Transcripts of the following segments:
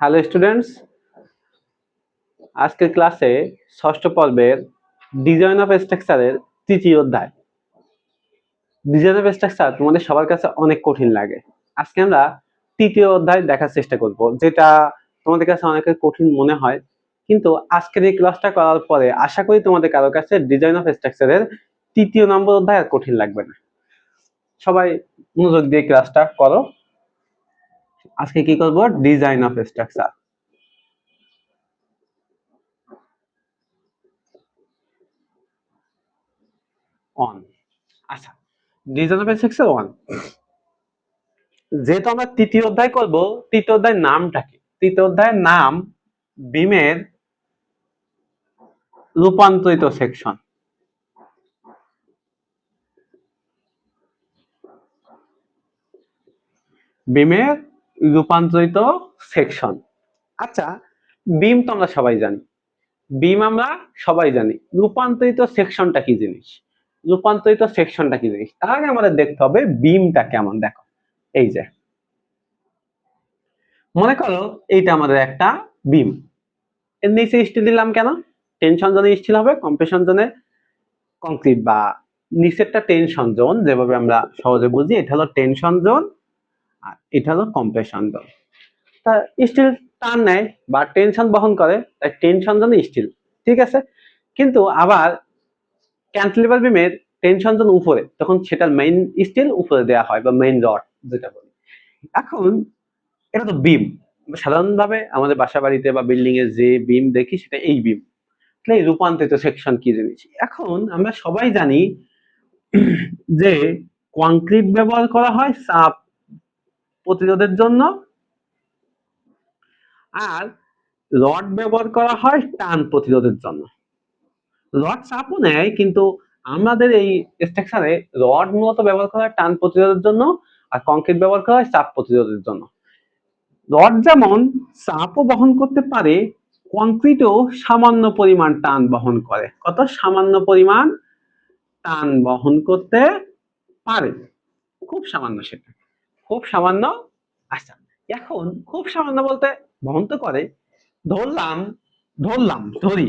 Hello students আজকের ক্লাসে ষষ্ঠ পর্বের ডিজাইন অফ স্ট্রাকচারের তৃতীয় অধ্যায়। ডিজাইন অফ স্ট্রাকচার তোমাদের সবার কাছে অনেক কঠিন লাগে। আজকে আমরা তৃতীয় অধ্যায় দেখার চেষ্টা করব, যেটা তোমাদের কাছে অনেকের কঠিন মনে হয়। কিন্তু আজকের এই ক্লাসটা করার পরে আশা করি তোমাদের কারও কাছে ডিজাইন অফ স্ট্রাকচারের তৃতীয় নম্বর অধ্যায় আর কঠিন লাগবে না। সবাই মনোযোগ দিয়ে ক্লাসটা করো। আজকে কি করব? ডিজাইন অফ স্ট্রাকচার অন আচ্ছা ডিজাইন অফ স্ট্রাকচার ওয়ান যেহেতু আমরা তৃতীয় অধ্যায় করব, তৃতীয় অধ্যায়ের নামটা কি? তৃতীয় অধ্যায়ের নাম বিমের রূপান্তরিত সেকশন বিমের রূপান্তরিত সেকশন আচ্ছা বিম তো আমরা সবাই জানি। বিম আমরা সবাই জানি। রূপান্তরিত সেকশনটা কি জিনিস? রূপান্তরিত সেকশনটা কি জিনিস? তার আগে আমাদের দেখতে হবে বিমটা কেমন, দেখো। এই যে। মনে করো এইটা আমাদের একটা বিম এর নিচে স্টিল দিলাম কেন? টেনশন জোনে স্টিল হবে কম্প্রেশন জোনে কংক্রিট বা নিচেরটা টেনশন জোন যেভাবে আমরা সহজে বুঝি, এটা হলো টেনশন জোন এটা হলো কম্প্রেশন দল তা স্টিল টান নেয় বা টেনশন বহন করে, তাই টেনশন জোন স্টিল ঠিক আছে? কিন্তু আবার ক্যান্টিলিভার বিমের টেনশন জোন উপরে, তখন সেটার মেইন স্টিল উপরে দেওয়া হয় বা মেইন রড যেটা বলি। এখন এটা তো বিম সাধারণভাবে আমাদের বাসা বাড়িতে বা বিল্ডিং এর যে বিম দেখি সেটা এই বিম তাহলে এই রূপান্তরিত সেকশন কি জিনিস? এখন আমরা সবাই জানি যে কংক্রিট ব্যবহার করা হয় চাপ প্রতিরোধের জন্য। আর রড ব্যবহার করা হয় টান প্রতিরোধের জন্য। রড চাপও নেয়, কিন্তু আমাদের এই স্ট্রাকচারে রড মূলত ব্যবহার করা হয় টান প্রতিরোধের জন্য, আর কংক্রিট ব্যবহার করা হয় চাপ প্রতিরোধের জন্য। রড যেমন চাপও বহন করতে পারে কংক্রিটও সামান্য পরিমাণ টান বহন করে। কত সামান্য পরিমাণ টান বহন করতে পারে? খুব সামান্য সেটা। খুব সামান্য আচ্ছা এখন খুব সামান্য বলতে বহন তো করে। ধরলাম ধরলাম, ধরি।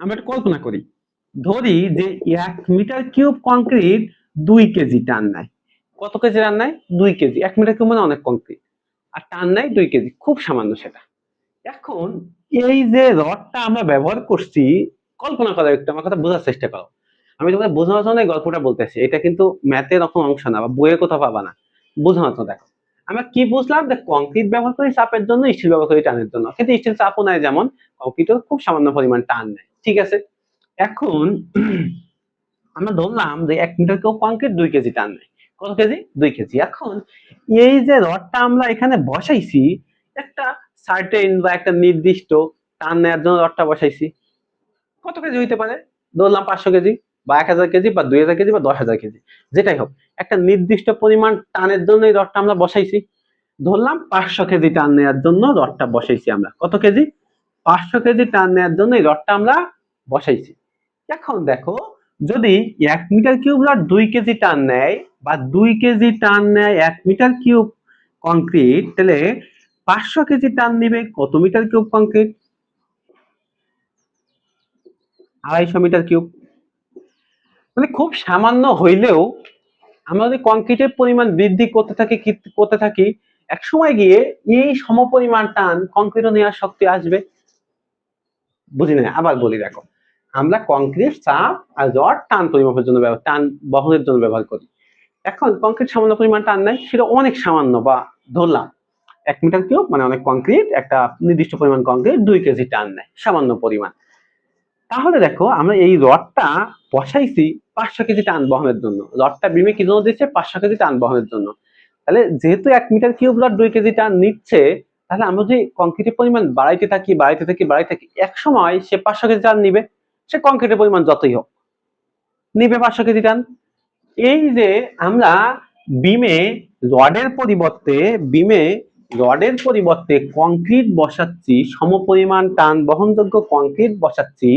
আমরা একটা কল্পনা করি। ধরি যে এক মিটার কিউব কংক্রিট দুই কেজি টান নেয়। কত কেজি টান নেয়? দুই কেজি। এক মিটার কিউব মানে অনেক কংক্রিট। আর টান নেয় দুই কেজি। খুব সামান্য সেটা। এখন এই যে রডটা আমরা ব্যবহার করছি, কল্পনা করো একটু, আমার কথা বোঝার চেষ্টা করো। আমি তোমাদের বোঝানোর জন্য এই গল্পটা বলতেছি এটা কিন্তু ম্যাথের রকম অংশ না বা বইয়ের কোথাও পাবা না। বোঝানোর জন্য দেখো। আমরা কি বুঝলাম? যে কংক্রিট ব্যবহার করি চাপের জন্য স্টিল ব্যবহার করি টানের জন্য। কিন্তু স্টিল চাপও নেয় যেমন কংক্রিটও খুব সামান্য পরিমাণ টান নেয়। ঠিক আছে? এখন আমরা ধরলাম যে এক মিটার কেউ কংক্রিট দুই কেজি টান নেয়। কত কেজি? দুই কেজি। এখন এই যে রডটা আমরা এখানে বসাইছি, একটা সার্টেন বা একটা নির্দিষ্ট টান নেওয়ার জন্য রডটা বসাইছি। কত কেজি হইতে পারে? ধরলাম পাঁচশো কেজি বা এক হাজার কেজি বা দুই হাজার কেজি বা দশ হাজার কেজি। যেটাই হোক একটা নির্দিষ্ট পরিমাণ টানের জন্য এই রডটা আমরা বসাইছি। ধরলাম পাঁচশো কেজি টান নেওয়ার জন্য রডটা বসাইছি আমরা। কত কেজি? পাঁচশো কেজি টান নেওয়ার জন্য এই রডটা আমরা বসাইছি। এখন দেখো, যদি এক মিটার কিউব রড দুই কেজি টান নেয় বা দুই কেজি টান নেয় এক মিটার কিউব কংক্রিট, তাহলে পাঁচশো কেজি টান নিবে কত মিটার কিউব কংক্রিট? আড়াইশো মিটার কিউব। মানে খুব সামান্য হইলেও আমরা যদি কংক্রিটের পরিমাণ বৃদ্ধি করতে থাকি করতে থাকি এক সময় গিয়ে এই সমপরিমাণ টান কংক্রিটও নেওয়ার শক্তি আসবে। বুঝি না আবার বলি, দেখো, আমরা কংক্রিট চাপ আর রড টান পরিমাপের জন্য ব্যবহার, টান বহনের জন্য ব্যবহার করি। এখন কংক্রিট সামান্য পরিমাণ টান নেয়, সেটা অনেক সামান্য বা ধরলাম, এক মিটার কিউব মানে অনেক কংক্রিট একটা নির্দিষ্ট পরিমাণ কংক্রিট দুই কেজি টান নেয়, সামান্য পরিমাণ। তাহলে দেখো, আমরা এই রডটা বসাইছি পাঁচশো কেজি টান বহনের জন্য। রডটা বিমে কি জন্য দিচ্ছে পাঁচশো কেজি টান বহনের জন্য। তাহলে যেহেতু এক মিটার কিউব রড দুই কেজি টান নিচ্ছে, তাহলে আমরা যদি কংক্রিটের পরিমাণ বাড়াইতে থাকি বাড়াইতে থাকি বাড়াইতে থাকি, এক সময় সে পাঁচশো কেজি টান নিবে। সে কংক্রিটের পরিমাণ যতই হোক, নিবে পাঁচশো কেজি টান এই যে আমরা বিমে রডের পরিবর্তে বিমে রডের পরিবর্তে কংক্রিট বসাচ্ছি, সমপরিমাণ টান বহনযোগ্য কংক্রিট বসাচ্ছি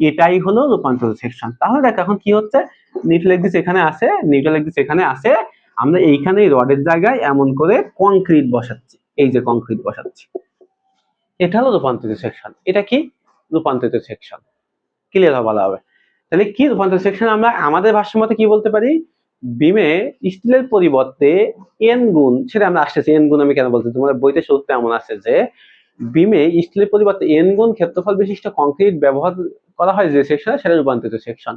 এটাই হলো রূপান্তর সেকশন তাহলে দেখ এখন কি হচ্ছে? নিউট্রাল এক্সিস এখানে আছে নিউট্রাল এক্সিস এখানে আছে। আমরা এইখানে রডের জায়গায় এমন করে কংক্রিট বসাচ্ছি। এই যে কংক্রিট বসাচ্ছি। এটা হলো রূপান্তরিত সেকশন এটা কি? রূপান্তরিত সেকশন ক্লিয়ার হবে ভালো হবে। তাহলে কি রূপান্তরিত সেকশন আমরা আমাদের ভাষার মতে কি বলতে পারি? বিমে স্টিলের পরিবর্তে এন গুণ, সেটা আমরা আসতেছি এন গুণ আমি কেন বলছি? তোমাদের বইতে সূত্রে এমন আছে যে, বিমে স্টিলের পরিবর্তে এন গুণ ক্ষেত্রফল বিশিষ্ট কংক্রিট ব্যবহার করা হয় যে সেকশনে সেটা রূপান্তরিত সেকশন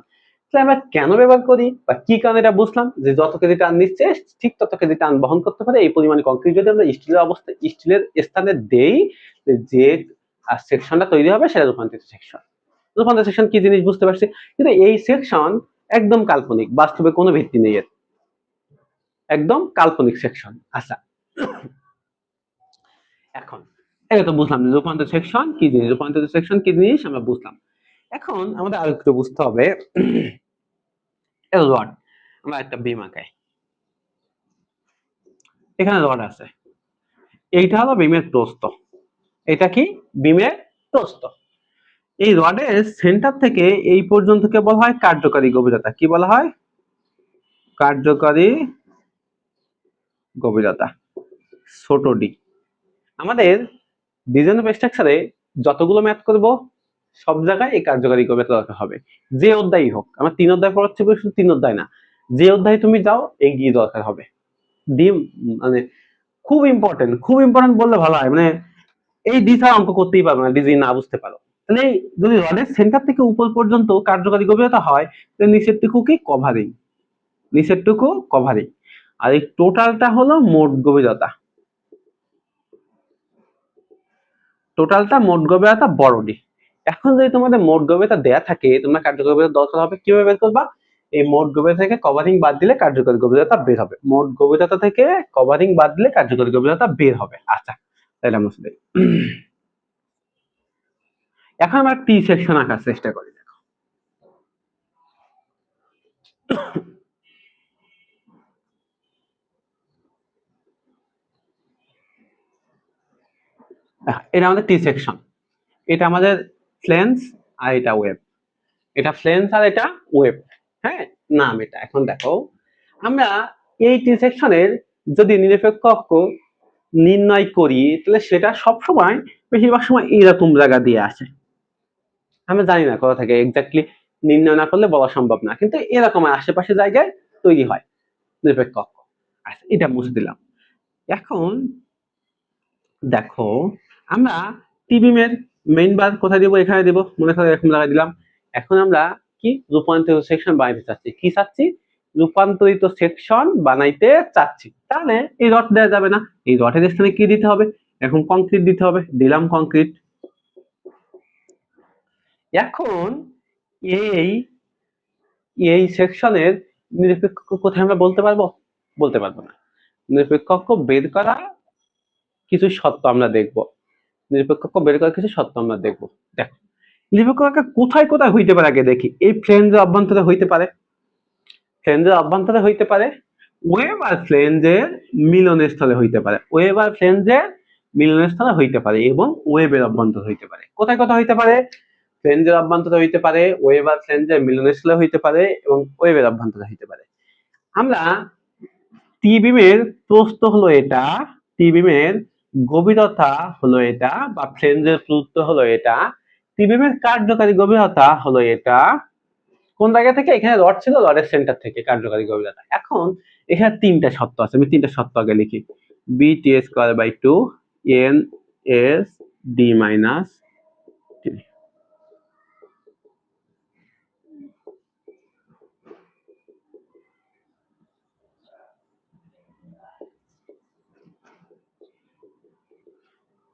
তাহলে আমরা কেন ব্যবহার করি বা কি কারণে এটা বুঝলাম যে যত কেজি টান নিচ্ছে, ঠিক তত কেজি টান বহন করতে পারে। এই পরিমাণে কংক্রিট যদি আমরা স্টিলের অবস্থা স্টিলের স্থানে দেই, যে সেকশনটা তৈরি হবে সেটা রূপান্তরিত সেকশন রূপান্তরিত সেকশন কি জিনিস বুঝতে পারছি? কিন্তু এই সেকশন একদম কাল্পনিক, বাস্তবে কোনো ভিত্তি নেই এর। একদম কাল্পনিক সেকশন আচ্ছা। এখন, এটা তো বুঝলাম রূপান্তর সেকশন কি জিনিস? রূপান্তরিত সেকশন কি জিনিস? আমরা বুঝলাম। এখন আমাদের আর একটু বুঝতে হবে রড আমরা একটা বিম আঁকাই। এখানে রড আছে। এইটা হলো বিমের প্রস্থ। এটা কি? বিমের প্রস্থ। এই রডের সেন্টার থেকে এই পর্যন্তকে বলা হয়? কার্যকারী গভীরতা। কি বলা হয়? কার্যকারী গভীরতা। ছোট ডি আমাদের ডিজাইন অফ স্ট্রাকচারে যতগুলো ম্যাথ করব সব জায়গায় এই কার্যকারী গভীরতা দরকার হবে। যে অধ্যায়ই হোক, আমার তিন অধ্যায় পড়াচ্ছি শুধু তিন অধ্যায় না, যে অধ্যায় তুমি যাও, এগিয়ে দরকার হবে। ডিম মানে খুব ইম্পর্টেন্ট খুব ইম্পর্টেন্ট বললে ভালো হয়। মানে এই ডি ছাড়া অঙ্ক করতেই পারবে না ডিজি না বুঝতে পারো। তাহলে যদি রডের সেন্টার থেকে উপর পর্যন্ত কার্যকারী গভীরতা হয়, তাহলে নিচের টুকু কি কভারিং নিচের টুকু কভারিং আর এই টোটালটা হলো মোট গভীরতা। টোটালটা মোট গভীরতা বড় ডি এখন যদি তোমাদের মোট গভীরতা দেয়া থাকে, তোমরা কার্যকরী গভীরতা দরকার হবে, কীভাবে বের করবা? এই মোট গভীরতা থেকে কভারিং বাদ দিলে কার্যকরী গভীরতা বের হবে। মোট গভীরতা থেকে কভারিং বাদ দিলে কার্যকরী গভীরতা বের হবে। আচ্ছা তাহলে আমরা শুধু এখন আমরা টি সেকশন আঁকার চেষ্টা করি, দেখো। এটা আমাদের টি সেকশন এটা আমাদের ফ্লেন্স আর এটা ওয়েব। এটা ফ্লেন্স আর এটা ওয়েব হ্যাঁ? নাম এটা। এখন দেখো, আমরা এই টি সেকশনের যদি নিরপেক্ষ অক্ষ নির্ণয় করি, তাহলে সেটা সবসময়, বেশিরভাগ সময় এইরকম জায়গা দিয়ে আসে। আমরা জানি না কোথা থেকে এক্স্যাক্টলি নির্ণয় না করলে বলা সম্ভব না, কিন্তু এরকম আশেপাশে জায়গায় তৈরি হয় নিরপেক্ষ অক্ষ। আচ্ছা এটা মুছে দিলাম। এখন দেখো, আমরা টিবিমের মেইন বার কোথায় দিব? এখানে দিব। মনে করে এরকম লাগাই দিলাম। এখন আমরা কি? রূপান্তরিত সেকশন বানাইতে চাচ্ছি। কি চাচ্ছি? রূপান্তরিত সেকশন বানাইতে চাচ্ছি। তাহলে এই রড দেওয়া যাবে না। এই রডের স্থানে কি দিতে হবে? এখন কংক্রিট দিতে হবে। দিলাম কংক্রিট এখন এই এই সেকশনের নিরপেক্ষ কোথায় আমরা বলতে পারব? বলতে পারব না। নিরপেক্ষ বের করা কিছু সত্য আমরা দেখব। নিরপেক্ষ বের করার কিছু সত্য আমরা দেখব। দেখো নিরপেক্ষ কোথায় কোথায় হইতে পারে আগে দেখি। এই ফ্লেঞ্জের অভ্যন্তরে হইতে পারে। ফ্লেঞ্জের অভ্যন্তরে হইতে পারে। ওয়েব আর ফ্লেঞ্জের মিলনস্থলে হইতে পারে। ওয়েব আর ফ্লেঞ্জের মিলনস্থলে হইতে পারে এবং ওয়েবের অভ্যন্তর হইতে পারে। কোথায় কোথায় হইতে পারে? ফ্লেঞ্জের অভ্যন্তরে হইতে পারে ওয়েব আর ফ্লেঞ্জের মিলনস্থলে হইতে পারে এবং ওয়েবের অভ্যন্তরে হইতে পারে। আমরা টি বিমের হলো এটা। টি বিমের গভীরতা হলো এটা বা ফ্রেঞ্জের পুরুত্ব হলো এটা। টিবিএমের কার্যকারী গভীরতা হলো এটা। কোন জায়গা থেকে? এখানে রড ছিল রডের সেন্টার থেকে কার্যকারী গভীরতা। এখন এখানে তিনটা শর্ত আছে, আমি তিনটা শর্ত আগে লিখি। B T square by two N S D minus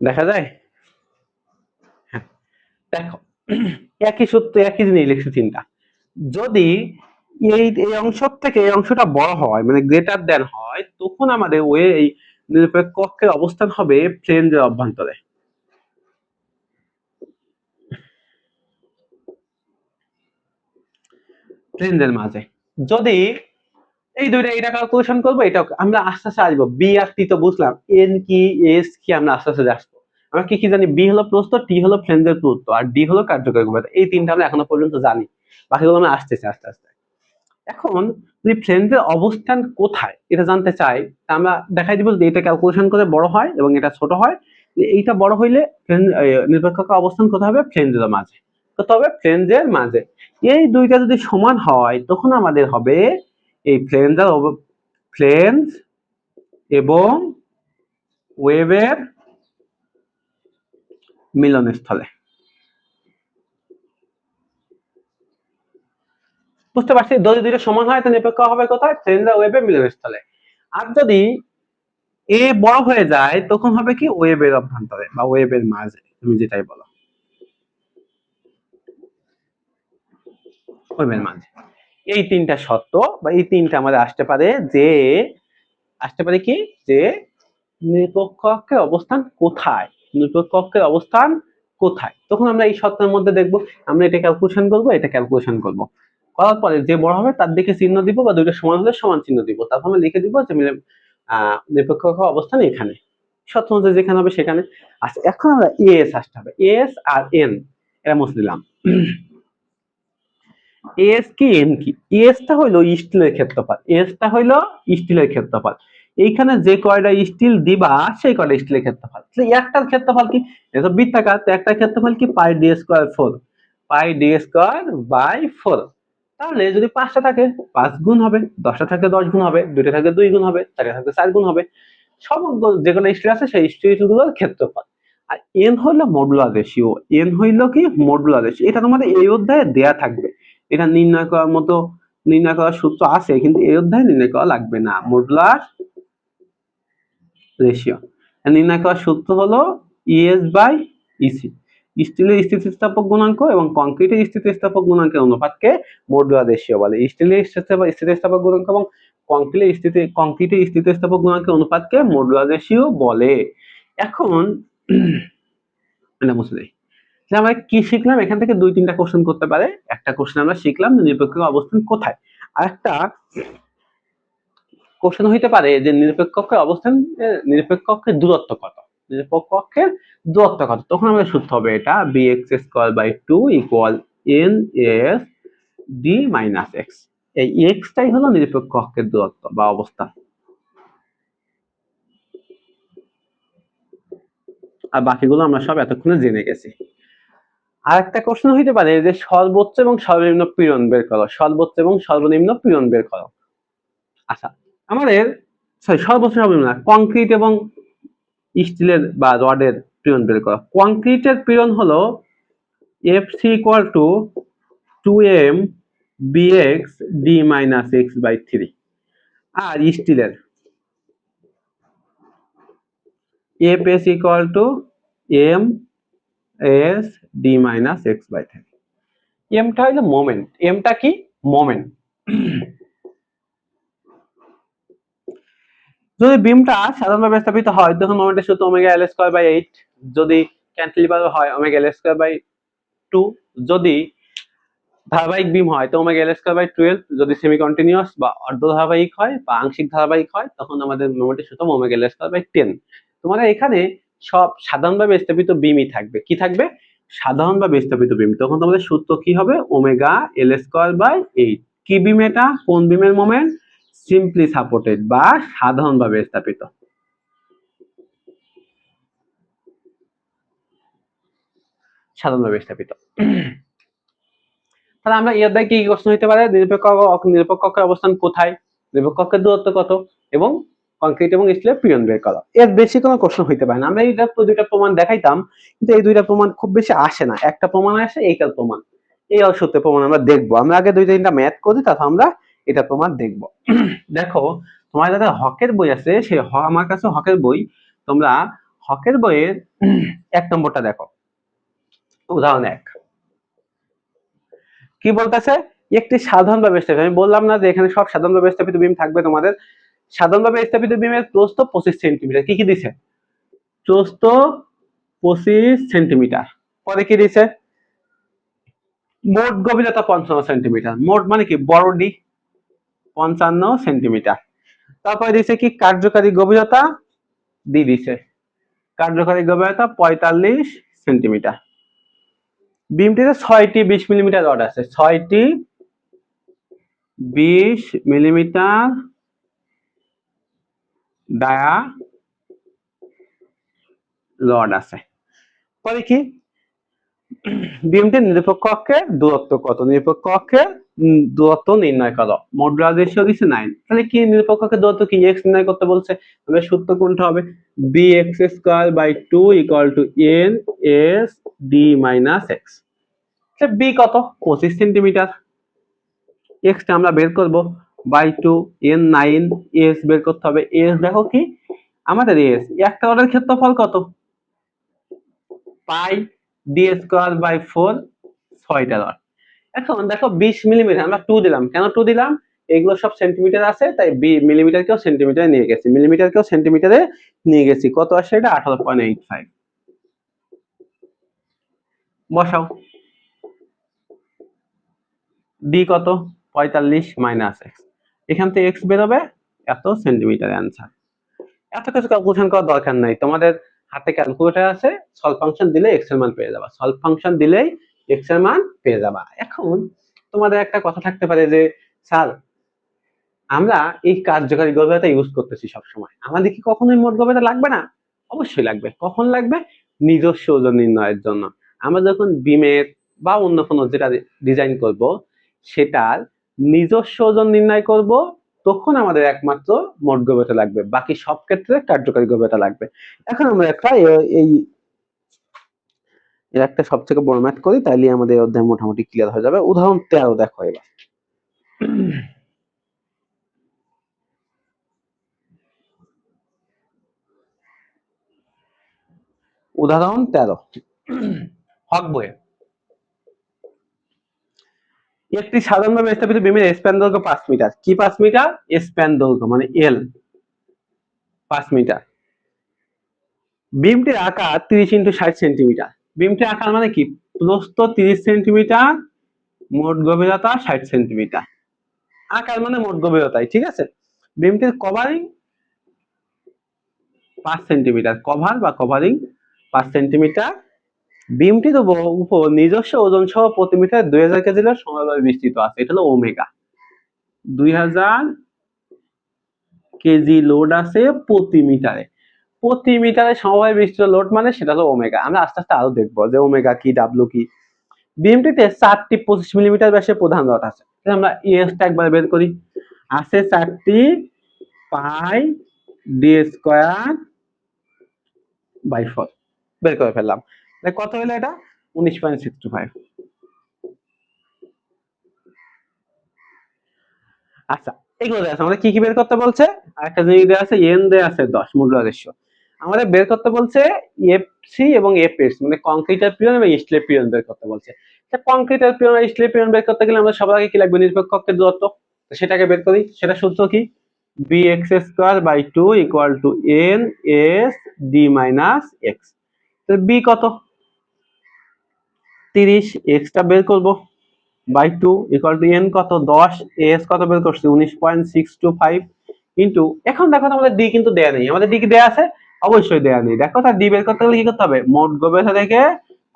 দেখা যায়? হ্যাঁ। দেখো, একই সত্য একই জিনিস লিখছি তিনটা। যদি এই এই অংশ থেকে এই অংশটা বড় হয় মানে গ্রেটার দেন হয়, তখন আমাদের ওই এই নিরপেক্ষ অক্ষের অবস্থান হবে ফ্লেঞ্জের অভ্যন্তরে। ফ্লেঞ্জের মাঝে। যদি এই দুইটা এটা ক্যালকুলেশন করব এটা আমরা আস্তে আস্তে আসব। বি আর টি তো বুঝলাম। এন কি এস কি আমরা আস্তে আস্তে আসব। আমরা কি কি জানি? বি হলো প্রস্থ টি হলো ফ্লেঞ্জের পুরুত্ব আর ডি হলো কার্যকরী গভীরতা এই তিনটা আমরা এখনও পর্যন্ত জানি। বাকিগুলো আমরা আসতেছি আস্তে আস্তে। এখন যদি ফ্লেঞ্জের অবস্থান কোথায় এটা জানতে চাই তা আমরা দেখাই দিব যে এটা ক্যালকুলেশন করে বড় হয় এবং এটা ছোট হয়। এইটা বড় হইলে এ, অবস্থান কোথায় হবে? ফ্লেঞ্জের মাঝে। কোথায় হবে? ফ্লেঞ্জের মাঝে। এই দুইটা যদি সমান হয় তখন আমাদের হবে এই ফ্লেঞ্জার ফ্লেঞ্জ এবং ওয়েভের মিলনস্থলে। বুঝতে পারছি? যদি দুইটা সমান হয় তো নিরপেক্ষ হবে কোথায়? ফ্লেঞ্জার ওয়েভের মিলনস্থলে। আর যদি এ বড় হয়ে যায়, তখন হবে কি? ওয়েভের অভ্যন্তরে বা ওয়েভের মাঝে, তুমি যেটাই বলো। ওয়েভের মাঝে। এই তিনটা সত্য বা এই তিনটা আমাদের আসতে পারে যে, আসতে পারে কি? যে নিরপেক্ষ অক্ষের অবস্থান কোথায়? নিরপেক্ষ অক্ষের অবস্থান কোথায়? তখন আমরা এই সত্তার মধ্যে দেখব, আমরা এটা ক্যালকুলেশন করব, এটা ক্যালকুলেশন করব। করার পরে যে বড় হবে তার দিকে চিহ্ন দিব বা দুইটা সমান হলে সমান চিহ্ন দিব। তারপর আমরা লিখে দিব যে মিলে আহ নিরপেক্ষ অবস্থান এখানে। সত্য মধ্যে যেখানে হবে সেখানে। আচ্ছা এখন আমরা এস আসতে হবে। এস আর এন এটা মুছে দিলাম। এস কি এন কি? এসটা হইল স্টিলের ক্ষেত্রফল। এসটা হইল স্টিলের ক্ষেত্রফল। এইখানে যে কয়টা স্টিল দিবা, সেই কয়টা স্টিলের ক্ষেত্রফল। একটার ক্ষেত্রফল কি? এটা বৃত্তাকার, তো একটার ক্ষেত্রফল কি? Pi D square four pi D square by four তাহলে যদি পাঁচটা থাকে, পাঁচ গুণ হবে, দশটা থাকে দশ গুণ হবে, দুইটা থাকে দুই গুণ হবে, চারটা থাকে চার গুণ হবে। সব যে কোনো স্টিল আছে, সেই স্টিলগুলোর ক্ষেত্রফল। আর এন হইল মডুলার রেশিও এন হইল কি? মডুলার রেশিও এটা তোমাদের এই অধ্যায়ে দেয়া থাকবে। এটা নির্ণয় করার মতো, নির্ণয় করার সূত্র আছে, কিন্তু এই অধ্যায়ে নির্ণয় করা লাগবে না। মডুলার রেশিও নির্ণয় করার সূত্র হলো ইএস বাই ইসি স্টিলের স্থিতিস্থাপক গুণাঙ্ক এবং কংক্রিটের স্থিতিস্থাপক গুণাঙ্কের অনুপাতকে মডুলার রেশিও বলে। স্টিলের স্থিতিস্থাপক গুণাঙ্ক এবং কংক্রিটের স্থিতি, কংক্রিটের স্থিতিস্থাপক গুণাঙ্কের অনুপাতকে মডুলার রেশিও বলে। এখন, এটা মুছে দেই। তাহলে আমরা কি শিখলাম? এখান থেকে দুই তিনটা কোশ্চেন করতে পারে। একটা কোশ্চেন আমরা শিখলাম যে নিরপেক্ষ অবস্থান কোথায়? আর একটা কোশ্চেন হইতে পারে যে নিরপেক্ষ অক্ষের অবস্থান এ, নিরপেক্ষ অক্ষের দূরত্ব কত? নিরপেক্ষ অক্ষের দূরত্ব কত? তখন আমাদের সূত্র হবে এটা B X square by two equal N S D minus X এই এক্সটাই হলো নিরপেক্ষ অক্ষের দূরত্ব বা অবস্থান। আর বাকিগুলো আমরা সব এতক্ষণে জেনে গেছি। আর একটা প্রশ্ন হইতে পারে যে সর্বোচ্চ এবং সর্বনিম্ন পীড়ন বের করো। সর্বোচ্চ এবং সর্বনিম্ন পীড়ন বের করো। আচ্ছা আমাদের সরি সর্বোচ্চ সর্বনিম্ন কংক্রিট এবং স্টিলের বা রডের পীড়ন বের করো। কংক্রিটের পীড়ন হলো F C equal to two M B X D minus X by three আর স্টিলের F S equal to M S D minus X by three এমটা হইল মোমেন্ট এমটা কি? মোমেন্ট যদি বিমটা সাধারণভাবে স্থাপিত হয় তখন মোমেন্টের সূত্র omega L square by eight যদি ক্যান্টিলিভার হয় omega L square by two যদি ধারাবাহিক বিম হয়, তো omega L square by twelve যদি সেমি কন্টিনিউয়াস বা অর্ধ ধারাবাহিক হয় বা আংশিক ধারাবাহিক হয়, তখন আমাদের মোমেন্টের সূত্র omega L square by ten তোমাদের এখানে সব সাধারণভাবে স্থাপিত বিমই থাকবে। কি থাকবে? সাধারণভাবে স্থাপিত বিম। তখন তোমাদের সূত্র কি হবে? Omega L square by eight. কি বিম এটা? কোন বিমের মোমেন্ট সিম্পলি সাপোর্টেড বা সাধারণভাবে স্থাপিত। সাধারণভাবে স্থাপিত। তাহলে আমরা এই অধ্যায়ে কি কি প্রশ্ন হইতে পারে? নিরপেক্ষ নিরপেক্ষ অবস্থান কোথায়? নিরপেক্ষ দূরত্ব কত? এবং কংক্রিট এবং স্টিলের পিয়ন বের করা এর বেশি কোনো প্রশ্ন হইতে পারে না। আমরা এইটা দুইটা প্রমাণ দেখাইতাম, কিন্তু এই দুইটা প্রমাণ খুব বেশি আসে না। একটা প্রমাণ আসে, এইটার প্রমাণ। এই সত্যি প্রমাণ আমরা দেখব। আমরা আগে দুই তিনটা ম্যাথ করি, তারপর আমরা এটা প্রমাণ দেখব। দেখো, তোমার যাদের হকের বই আছে, সে আমার কাছে হকের বই, তোমরা হকের বইয়ের এক নম্বরটা দেখো। উদাহরণ এক। কি বলতেছে? একটি সাধারণ স্থাপিত আমি বললাম না যে এখানে সব সাধারণ স্থাপিত বিম থাকবে তোমাদের। সাধারণভাবে স্থাপিত বিমের প্রস্থ পঁচিশ সেন্টিমিটার। কি কি দিছে? প্রস্থ পঁচিশ সেন্টিমিটার। পরে কি দিছে? মোট গভীরতা পঞ্চান্ন সেন্টিমিটার। মোট মানে কি? বড় ডি পঞ্চান্ন সেন্টিমিটার। তারপরে দিছে কি? কার্যকারী গভীরতা দি দিছে। কার্যকারী গভীরতা পঁয়তাল্লিশ সেন্টিমিটার। বিমটিতে ছয়টি বিশ মিলিমিটার রড আছে। ছয়টি বিশ মিলিমিটার ডায়া রড আছে। পরে কি? বিমটির নিরপেক্ষ অক্ষের দূরত্ব কত? নিরপেক্ষ অক্ষের দূরত্ব নির্ণয় করো। মডুলার রেশিও দিচ্ছে নাইন তাহলে কি নিরপেক্ষ অক্ষের দূরত্ব কি? এক্স নির্ণয় করতে বলছে। তাহলে সূত্র কোনটা হবে? B X square by two equal to N S D minus X B কত? পঁচিশ সেন্টিমিটার এক্সটা আমরা বের করব। By two, N nine, S বের করতে হবে। এস দেখো কি? আমাদের এস। একটা অর্ডার ক্ষেত্রফল কত? Pi D square by four, ছয়টা রড এখন দেখো বিশ মিলিমিটার, আমরা টু দিলাম। কেন টু দিলাম? এগুলো সব সেন্টিমিটার আছে, তাই মিলিমিটারকেও সেন্টিমিটারে নিয়ে গেছি। মিলিমিটারকেও সেন্টিমিটারে নিয়ে গেছি। কত আসে এটা? আঠারো পয়েন্ট এইট ফাইভ বসাও। ডি কত? পঁয়তাল্লিশ মাইনাস এক্স এখান থেকে এক্স বেরোবে, এত সেন্টিমিটার অ্যান্সার এত কিছু ক্যালকুলেশন করার দরকার নাই। তোমাদের হাতে ক্যালকুলেটর আছে সলভ ফাংশন দিলে এক্সের মান পেয়ে যাবা। সলভ ফাংশন দিলেই এক্সের মান পেয়ে যাবা। এখন তোমাদের একটা কথা থাকতে পারে যে, স্যার, আমরা এই কার্যকারী গভীরতা ইউজ করতেছি সবসময়। আমাদের কি কখনোই মোট গভীরতা লাগবে না? অবশ্যই লাগবে। কখন লাগবে? নিজস্ব ওজন নির্ণয়ের জন্য। আমরা যখন বিমের বা অন্য কোনো যেটা ডিজাইন করব, সেটার নিজস্ব ওজন নির্ণয় করব, তখন আমাদের একমাত্র মোট গভীরতা লাগবে। বাকি সব ক্ষেত্রে কার্যকারী গভীরতা লাগবে। এখন আমরা একটা এই, এর একটা সব থেকে বড় ম্যাথ করি তাইলে আমাদের অধ্যায় মোটামুটি ক্লিয়ার হয়ে যাবে। উদাহরণ তেরো দেখো এবার। উদাহরণ তেরো। হক বইয়ে। একটি সাধারণভাবে স্থাপিত বিমের স্প্যান দৈর্ঘ্য পাঁচ মিটার। কি পাঁচ মিটার? স্প্যান দৈর্ঘ্য মানে এল পাঁচ মিটার। বিমটির আকার তিরিশ ইন্টু ষাট সেন্টিমিটার। বিমটির আকার মানে কি? প্রস্থ তিরিশ সেন্টিমিটার, মোট গভীরতা ষাট সেন্টিমিটার। আকার মানে মোট গভীরতাই, ঠিক আছে? বিমটির কভারিং পাঁচ সেন্টিমিটার। কভার বা কভারিং পাঁচ সেন্টিমিটার বিমটির উপ- উপর নিজস্ব ওজন সহ প্রতি মিটার দুই হাজার কেজি সমানভাবে বিস্তৃত আছে। এটা হলো ওমেগা। দুই হাজার কেজি লোড আছে প্রতি মিটারে। প্রতি মিটারে সমবায় বিস্তৃত লোড মানে সেটা হলো ওমেগা। আমরা আস্তে আস্তে আরও দেখব যে ওমেগা কি, ডাব্লু কি। বিএমটিতে চারটি পঁচিশ মিলিমিটার ব্যাসের প্রধান রড আছে। আমরা ইএসটা একবার বের করি। আছে চারটি pi D square by four. বের করে ফেললাম। কত হলো এটা? উনিশ পয়েন্ট সিক্স টু ফাইভ আচ্ছা এগুলো দেওয়া আমাদের কি কি বের করতে বলছে? আরেকটা জিনিস দেওয়া আছে, এন দেওয়া আছে, দশ মূল্য রেশিও আমাদের বের করতে বলছে এফসি এবং এফএস মানে কংক্রিটের পিয়ন এবং স্টিলের পিয়ন বের করতে বলছে। কংক্রিটের পিয়ন আর স্টিলের পিয়ন বের করতে গেলে আমরা সবার আগে কি লাগবে? নিরপেক্ষ অক্ষের দূরত্ব সেটাকে বের করি। সেটা সূত্র কি? B X square by two equal to N S D minus X B কত? তিরিশ এক্সটা বের করব by two equal to N কত? দশ এস কত বের করছি? উনিশ point six two five into এখন দেখো আমাদের ডি কিন্তু দেয়া নেই। আমাদের ডি দেয়া আছে? অবশ্যই দেয়া নেই। দেখো তার ডি বের করতে গেলে কি করতে হবে? মোট থেকে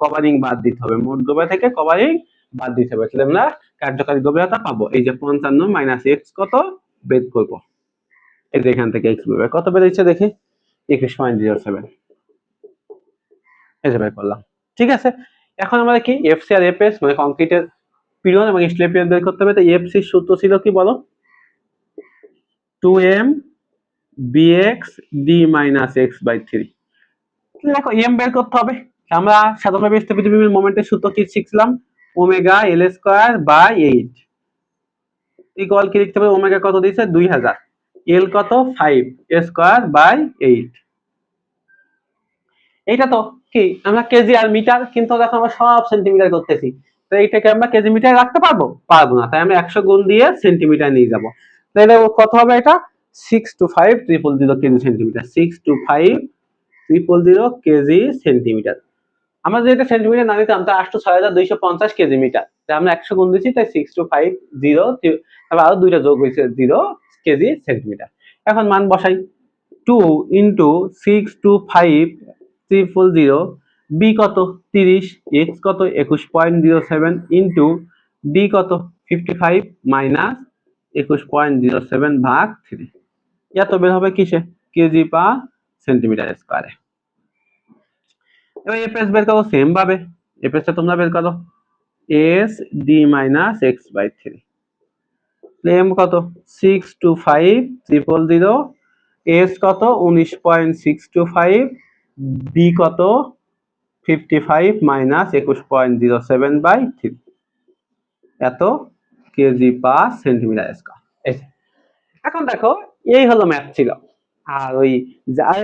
কভারিং বাদ দিতে হবে। মোট থেকে কভারিং বাদ দিতে হবে। তাহলে আমরা কার্যকারী গভীরতা পাবো। এই যে পঞ্চান্ন মাইনাস এক্স কত? বের করব। এই যে এখান থেকে এক্স কত বেরিয়েছে দেখি? একুশ পয়েন্ট জিরো সেভেন এই যে বের করলাম। ঠিক আছে? এখন আমরা কি এফসি আর এফএস মানে কংক্রিটের পিরিয়ড এবং স্লেপ পিরিয়ড বের করতে হবে। তো এফসি সূত্র ছিল কি বলো? Two M B X D minus X by three দেখো এম বের করতে হবে। আমরা সাধারণভাবে স্থাপিত বিমের মোমেন্টের সূত্র কি শিখছিলাম? Omega L square by eight equal কি লিখতে হবে? ওমেগা কত দিয়েছে? দুই হাজার। এল কত? ফাইভ স্কোয়ার বাই এইট এইটা তো কি? আমরা কেজি আর মিটার, কিন্তু দেখো আমরা সব সেন্টিমিটার করতেছি তো এইটাকে আমরা কেজি মিটার রাখতে পারব? পারব না। তাই আমরা একশো গুণ দিয়ে সেন্টিমিটার নিয়ে যাব। তাহলে কত হবে এটা? Six two five triple zero kg centimetre six two five triple zero kg centimetre আমরা যেটা সেন্টিমিটার না নিতাম তা আটশো ছয় হাজার দুইশো পঞ্চাশ কেজি মিটার। তাই আমরা একশো গুণ দিচ্ছি তাই সিক্স টু ফাইভ জিরো তারপর আরও দুইটা যোগ হয়েছে জিরো কেজি সেন্টিমিটার এখন মান বসাই। Two into six two five triple zero B কত তিরিশ এক্স কত একুশ point zero seven into D কত ফিফটি ফাইভ মাইনাস একুশ পয়েন্ট জিরো সেভেন ভাগ থ্রি এত বের হবে কিসে? কেজি পা সেন্টিমিটার স্কোয়ারে এবার এফ এস বের করো সেম ভাবে। এফ এস তোমরা বের করো। S D minus X by three M কত? Six two five triple zero S কত? উনিশ point six two five B কত? ফিফটি ফাইভ মাইনাস একুশ point zero seven by three এত কেজি পার সেন্টিমিটার স্কোয়ার এখন দেখো, এই হলো ম্যাথ ছিল। আর ওই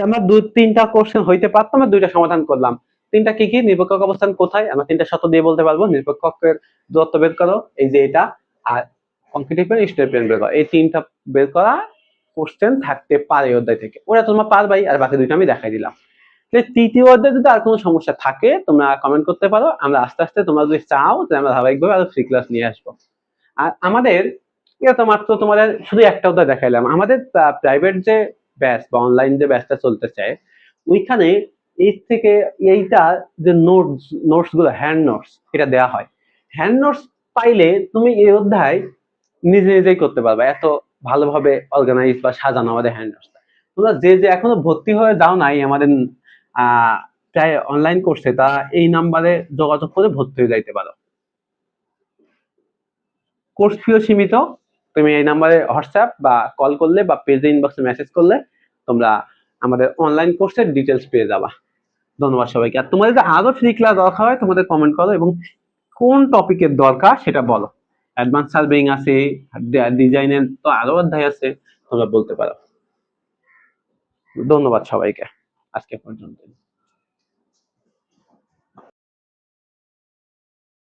আমরা দু, তিনটা কোশ্চেন হইতে পারতো দুইটা সমাধান করলাম। তিনটা কি কি? নিরপেক্ষ অবস্থান কোথায়? আমরা তিনটা শত দিয়ে বলতে পারব। নিরপেক্ষকের দূরত্ব বের করো, এই যে এটা, আর কংক্রিট পেন স্টেপ পেন বের করো। এই তিনটা বের করা কোশ্চেন থাকতে পারে অধ্যায় থেকে। ওরা তোমরা পারবাই, আর বাকি দুইটা আমি দেখাই দিলাম। তৃতীয় অধ্যায় যদি আর কোনো সমস্যা থাকে, তোমরা কমেন্ট করতে পারো। আমরা আস্তে আস্তে তোমরা যদি চাও, তাহলে আমরা ধারাবাহিকভাবে আরও ফ্রি ক্লাস নিয়ে আসব। আর আমাদের মাত্র তোমাদের শুধু একটা অধ্যায় দেখাইলাম। আমাদের প্রাইভেট যে ব্যাচ বা অনলাইন যে ব্যাচটা চলতে চায় ওইখানে এই থেকে এইটা যে নোটস নোটসগুলো হ্যান্ড নোটস এটা দেওয়া হয়। হ্যান্ড নোটস পাইলে তুমি এই অধ্যায় নিজে নিজেই করতে পারবে। এত ভালোভাবে অর্গানাইজ বা সাজানো আমাদের হ্যান্ড নোটসটা তোমরা যে যে এখনও ভর্তি হয়ে যাও নাই আমাদের প্রায় অনলাইন কোর্সে তা এই নাম্বারে যোগাযোগ করে ভর্তি হয়ে যাইতে পারো। কোর্স ফিও সীমিত। তুমি এই নাম্বারে হোয়াটসঅ্যাপ বা কল করলে বা পেজে ইনবক্সে মেসেজ করলে তোমরা আমাদের অনলাইন কোর্সের ডিটেলস পেয়ে যাবা। ধন্যবাদ সবাইকে। আর তোমাদের আরও ফ্রি ক্লাস দরকার হয়, তোমাদের কমেন্ট করো এবং কোন টপিকের দরকার সেটা বলো। অ্যাডভান্স সার্ভিং আছে ডিজাইনের তো আরও অধ্যায় আছে, তোমরা বলতে পারো। ধন্যবাদ সবাইকে। আজকে পর্যন্ত